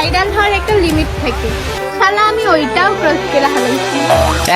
Viral হওয়ার একটা limit থাকে। আমি ওইটাও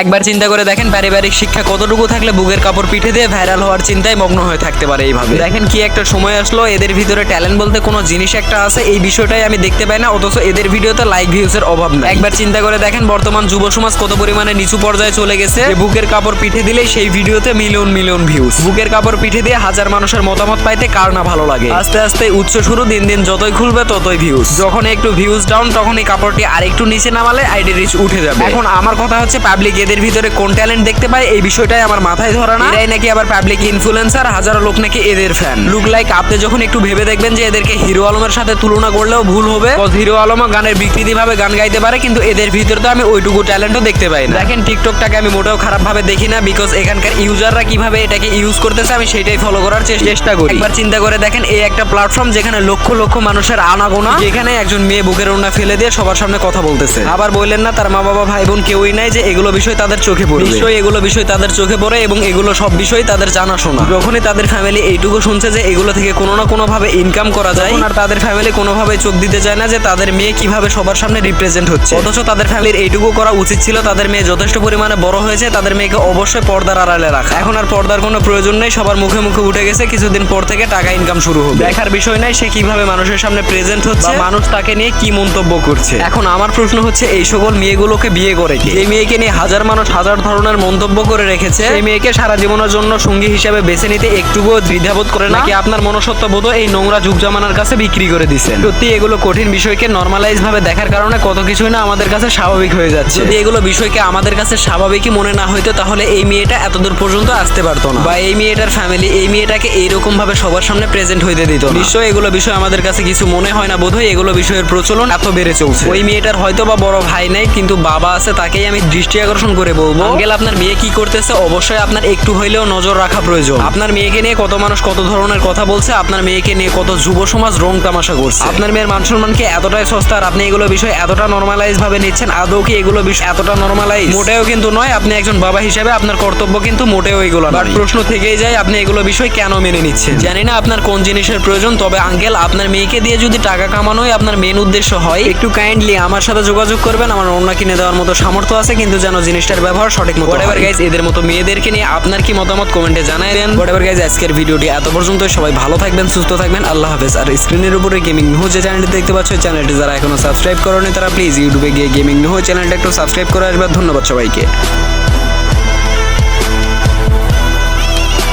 একবার চিন্তা করে দেখেন, পারিবারিক শিক্ষা কতটুকু থাকলে বুকের কাপড় পিঠে দিয়ে ভাইরাল হওয়ার চিন্তায় মগ্ন হয়ে থাকতে পারে এইভাবে। দেখেন কি একটা সময় আসলো, এদের ভিতরে ট্যালেন্ট বলতে কোনো জিনিস একটা আছে, এই বিষয়টাই আমি দেখতে পাই না, অথচ এদের ভিডিওতে লাইক ভিউজের অভাব নাই। একবার চিন্তা করে দেখেন, বর্তমান যুব সমাজ কত পরিমাণে নিচু পর্যায়ে চলে গেছে বুকের কাপড় পিঠে দিলেই সেই ভিডিওতে মিলিয়ন মিলিয়ন ভিউজ বুকের কাপড় পিঠে দিয়ে হাজার মানুষের মতামত পাইতে কার না ভালো লাগে? আস্তে আস্তে উচ্চ শুরু দিন দিন যতই খুলবে ততই ভিউজ যখন একটু ভিউজ ডাউন তখন এই কাপড়টি আরেকটু নিচে নামালে আইডি রিচ উঠে যাবে। এখন আমার কথা হচ্ছে পাবলিক এদের ভিতরে কোন ট্যালেন্ট দেখতে পায় এই বিষয়টাই আমার মাথায় ধরা না। এরাই নাকি আবার পাবলিক ইনফ্লুয়েন্সার হাজারো লোক নাকি এদের ফ্যান লুক লাইক আপনি যখন একটু ভেবে দেখবেন যে এদেরকে হিরো আলমের সাথে তুলনা করলেও ভুল হবে হিরো আলমও গানের বিকৃতি ভাবে গান গাইতে পারে কিন্তু এদের ভিতরে তো আমি ওইটুকু ট্যালেন্টও দেখতে পাই না। দেখেন টিকটকটাকে আমি মোটেও খারাপ ভাবে দেখি না বিকজ এখানকার ইউজাররা কীভাবে এটাকে ইউজ করতেছে আমি সেটাই ফলো করার চেষ্টা করি। একবার চিন্তা করে দেখেন এই একটা প্ল্যাটফর্ম যেখানে লক্ষ লক্ষ মানুষের আনাগোনা যেখানে একজন মেয়ে বুকের ওনা ফেলে দিয়ে সবার সামনে কথা বলতেছে। আবার বললেন না তার মা বাবা ভাই বোন কেউই নাই যে এগুলো বিষয় তাদের চোখে পড়ে নিশ্চয়ই এগুলো বিষয় তাদের চোখে পড়ে এবং এগুলো সব বিষয় তাদের জানাশোনা যখনই তাদের ফ্যামিলি এইটুকু শুনছে যে এগুলো থেকে কোনো না কোনো ভাবে ইনকাম করা যায় আর তাদের ফ্যামিলি কোনোভাবে চোখ দিতে চায় না যে তাদের মেয়ে কীভাবে সবার সামনে রিপ্রেজেন্ট হচ্ছে। অথচ তাদের ফ্যামিলির এইটুকু করা উচিত ছিল তাদের মেয়ে যথেষ্ট পরিমাণে বড় হয়েছে তাদের মেয়েকে অবশ্যই পর্দার আড়ালে রাখা। এখন আর পর্দার কোনো প্রয়োজন নেই সবার মুখে মুখে উঠে গেছে কিছুদিন পর থেকে টাকা ইনকাম শুরু হবে। দেখার বিষয় নাই সে কীভাবে মানুষের সামনে প্রেজেন্ট হচ্ছে মানুষ তাকে নিয়ে কি মন্তব্য করছে। এখন আমার প্রশ্ন হচ্ছে এই সকল মেয়েগুলোকে বিয়ে করে কি? এই মেয়েকে নিয়ে হাজার মানুষ হাজার ধরনের মন্তব্য করে রেখেছে। এই মেয়েকে সারা জীবনের জন্য সঙ্গী হিসাবে বেছে নিতে একটুকুও দ্বিধাবোধ করে নাকি আপনার মনসত্ব বোধ এই নোংরা যুগ জামানার কাছে বিক্রি করে দিচ্ছেন সত্যি এগুলো কঠিন বিষয়কে নর্মালাইজ ভাবে দেখার কারণে কত কিছুই না আমাদের কাছে স্বাভাবিক হয়ে যাচ্ছে। যদি এগুলো বিষয়কে আমাদের কাছে স্বাভাবিকই মনে না হইতো তাহলে এই মেয়েটা এতদূর পর্যন্ত আসতে পারতো না। বা এই মেয়েটার ফ্যামিলি এই মেয়েটাকে এইরকম ভাবে সবার সামনে প্রেজেন্ট হইতে দিত না। নিশ্চয়ই এগুলো বিষয় আমাদের কাছে কিছু মনে হয় না বোধহয় এগুলো বিষয়ের প্রচলন এত বেড়ে চলছে। ওই মেয়েটার হয়তো বা বড় ভাই নাই কিন্তু বাবা আছে তাকেই আমি দৃষ্টি আকর্ষণ করে বলব। আঙ্কেল আপনার মেয়ে কি করতেছে? অবশ্যই আপনার একটু হইলেও নজর রাখা প্রয়োজন। আপনার মেয়েকে নিয়ে কত মানুষ কত ধরনের কথা বলছে আপনার মেয়েকে নিয়ে কত যুব সমাজ রং তামাশা করছে। আপনার মেয়ের মান সম্মানকে এতটাই সস্তা আর আপনি এগুলো বিষয় এতটা নর্মালাইজ ভাবে নিচ্ছেন আদৌ কি এগুলো বিষয় এতটা নর্মালাইজ মোটেও কিন্তু নয় আপনি একজন বাবা হিসেবে আপনার কর্তব্য কিন্তু মোটেও এগুলো বাট প্রশ্ন থেকেই যায় আপনি এগুলো বিষয় কেন মেনে নিচ্ছেন? জানি না আপনার কোন জিনিসের প্রয়োজন তবে আঙ্কেল আপনার মেয়েকে দিয়ে যদি টাকা কামানোই আপনার মেন উদ্দেশ্য হয় একটু কাইন্ডলি আমার সাথে যোগাযোগ করবেন আমার অন্য কিনে দেওয়ার মতো সামর্থ্য আছে কিন্তু যেন জিনিসটার ব্যবহার সঠিক মতো এবার গাইজ এদের মতো মেয়েদেরকে নিয়ে আপনার কি মতামত কমেন্টে জানাই দেন। এবার গাইজ আজকের ভিডিওটি এত পর্যন্ত সবাই ভালো থাকবেন সুস্থ থাকবেন। আল্লাহ হাফেজ। আর স্ক্রিনের উপরে গেমিং নিউ যে চ্যানেলটি দেখতে পাচ্ছ ওই চ্যানেলটি যারা এখনও সাবস্ক্রাইব করেনি তারা প্লিজ ইউটিউবে গিয়ে গেমিং নিউ চ্যানেলটা একটু সাবস্ক্রাইব করে আসবে। ধন্যবাদ সবাইকে।